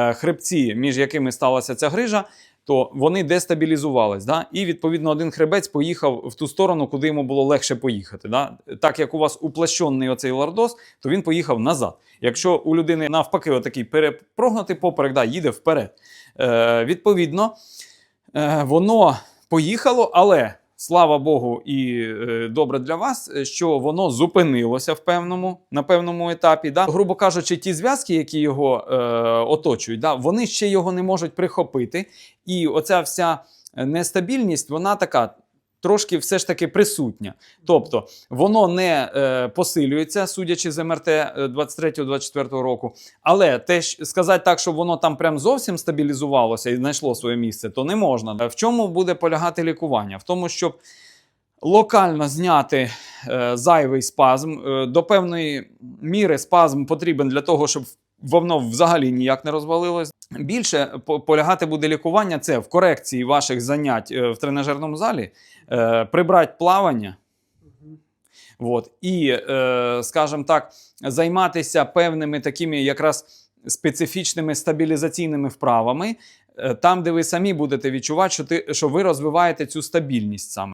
е, хребці, між якими сталася ця грижа, то вони дестабілізувались. Да? І відповідно один хребець поїхав в ту сторону, куди йому було легше поїхати. Да? Так як у вас уплощений оцей лордоз, то він поїхав назад. Якщо у людини навпаки, отакий перепрогнутий поперек, да, їде вперед. Е, відповідно, е, воно поїхало, але. Слава Богу, і е, добре для вас, е, що воно зупинилося в певному, на певному етапі. Да? Грубо кажучи, ті зв'язки, які його е, оточують, да, вони ще його не можуть прихопити. І оця вся нестабільність, вона така. Трошки все ж таки присутня. Тобто воно не е, посилюється, судячи з МРТ 23-24 року. Але те, сказати так, що воно там прям зовсім стабілізувалося і знайшло своє місце, то не можна. В чому буде полягати лікування? В тому, щоб локально зняти е, зайвий спазм. Е, до певної міри спазм потрібен для того, щоб воно взагалі ніяк не розвалилось. Більше полягати буде лікування це в корекції ваших занять е, в тренажерному залі, е, прибрати плавання. От, і, е, скажімо так, займатися певними такими якраз специфічними стабілізаційними вправами, е, там, де ви самі будете відчувати, що, ти, що ви розвиваєте цю стабільність саме.